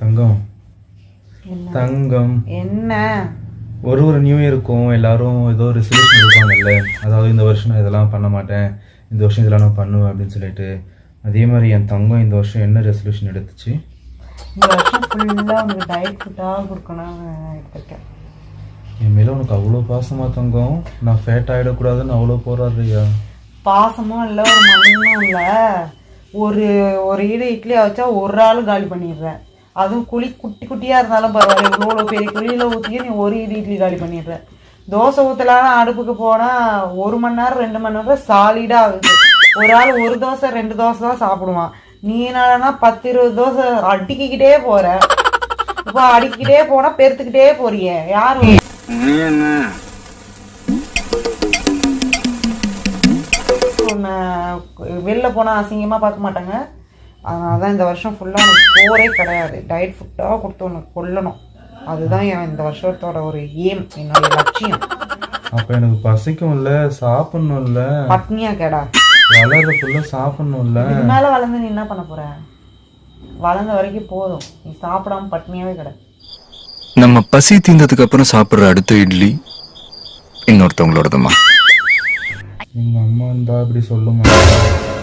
தங்கம். தங்கம். என்ன? ஒரு ஒரு நியூ இயருக்கும் எல்லாரும் ஏதோ ரெசல்யூஷன் எடுப்பாங்கல்ல அதாவது இந்த வருஷம் நான் இதெல்லாம் பண்ண மாட்டேன். இந்த வருஷம் இதெல்லாம் நான் பண்ணுவேன் அப்படின்னு சொல்லிட்டு. அதே மாதிரி என் தங்கம் இந்த வருஷம் என்ன ரெசல்யூஷன் எடுத்துச்சு? இந்த வருஷம் ஃபுல்லாக உனக்கு டயட் ஃபுட்டாக கொடுக்கணும்னு எடுத்திருக்கேன் என் மேல உனக்கு அவ்வளோ பாசமா தங்கம்? நான் ஃபேட் ஆகிடக்கூடாதுன்னு அவ்வளோ போராடுறியா? பாசமும் இல்லை ஒரு மண்ணும் இல்லை. ஒரு ஒரு ஈடு இட்லி வச்சா ஒரு ஆள் காலி பண்ணிடுறேன். அதுவும் குழி குட்டி குட்டியாக இருந்தாலும் பரவாயில்ல. இவ்வளோ பெரிய குழியில் ஊற்றியே நீ ஒரு ஈடு இட்லி காலி பண்ணிடுற. தோசை ஊற்றலான்னு அடுப்புக்கு போனால் ஒரு மணி நேரம் ரெண்டு மணி நேரம் சாலிடாக ஆகுது. ஒரு ஆள் ஒரு தோசை ரெண்டு தோசை தான் சாப்பிடுவான். நீ என்னன்னா பத்து இருபது தோசை அடிக்கிக்கிட்டே போற. இப்போ அடிக்கிட்டே போனா பெருத்துக்கிட்டே போறியே. யார்? வெளில போனால் அசிங்கமாக பார்க்க மாட்டாங்க. அதனால தான் இந்த வருஷம் ஃபுல்லாக உனக்கு போரே கிடையாது. டயட் ஃபுட்டாக கொடுத்து உனக்கு கொல்லணும். அதுதான் என் இந்த வருஷத்தோட ஒரு ஏம் என்னோட லட்சியம். அப்போ எனக்கு பசிக்கும்ல சாப்பிடணும்ல. பட்னியா கேடா. வளர்றதுக்குள்ள சாப்பிடணும்ல. இதுக்கு மேலே வளர்ந்து நீ என்ன பண்ண போற? வளர்ந்த வரைக்கும் போதும். நீ சாப்பிடாம பட்னியாவே கிட. நம்ம பசி தீர்ந்ததுக்கு அப்புறம் சாப்பிடுற அடுத்த இட்லி இன்னொருத்தவங்களோடதுமா? எங்க அம்மா இருந்தா இப்படி சொல்ல மாட்டாங்க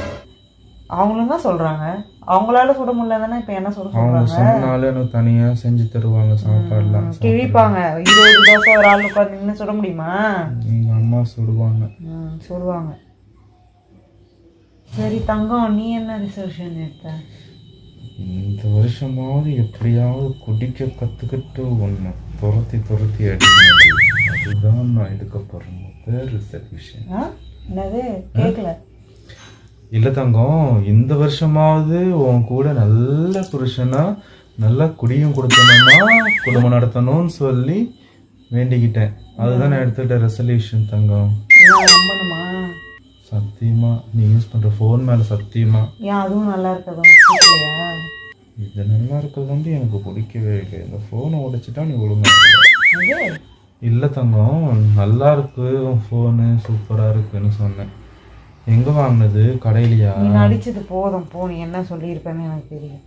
அவங்களும் தான் சொல்றாங்க. அவங்களால சுட முடியல தானே இப்போ என்ன சொல்ல அவங்க சொல்றாங்க? சொன்னாலும் எனக்கு தனியா செஞ்சு தருவாங்க சாப்பாடுலாம். கிழிப்பாங்க. இருபது தோசை ஒரு ஆள் உட்காந்து சுட முடியுமா? எங்க அம்மா சுடுவாங்க. ம் சொல்லுவாங்க சரி தங்கம் நீ என்ன ரிசர்வேஷன் எடுத்த? இந்த வருஷமாவது எப்படியாவது குடிக்க கத்துக்கிட்டு உன்னை துரத்தி துரத்தி அடிக்கணும் அதுதான் நான் எடுக்க போறேன் முதல் ரிசர்வேஷன் என்னது? கேட்கல இல்ல தங்கம் இந்த வருஷமாவது உன் கூட நல்ல புருஷனா நல்லா குடியும் கொடுத்தணும்னா குடும்பம் நடத்தணும்னு சொல்லி வேண்டிக்கிட்டேன். அதுதான் நான் எடுத்துக்கிட்ட ரெசல்யூஷன் தங்கம். சத்தியமா நீ யூஸ் பண்ற ஃபோன் மேல சத்தியமா. ஏன் அதுவும் நல்லா இருக்கா கேட்கலையா இது நல்லா இருக்கிறது வந்து எனக்கு பிடிக்கவே இல்லை. இந்த ஃபோனை உடைச்சிட்டா நீ ஒழுங்கா இருக்க. இது இல்ல தங்கம் நல்லா இருக்கு ஃபோனு சூப்பரா இருக்குன்னு சொன்னேன். எங்க வாங்கினது? கடையிலயா? நீ அடிச்சது போதும். போ நீ என்ன சொல்லியிருப்பேன்னு எனக்கு தெரியும்.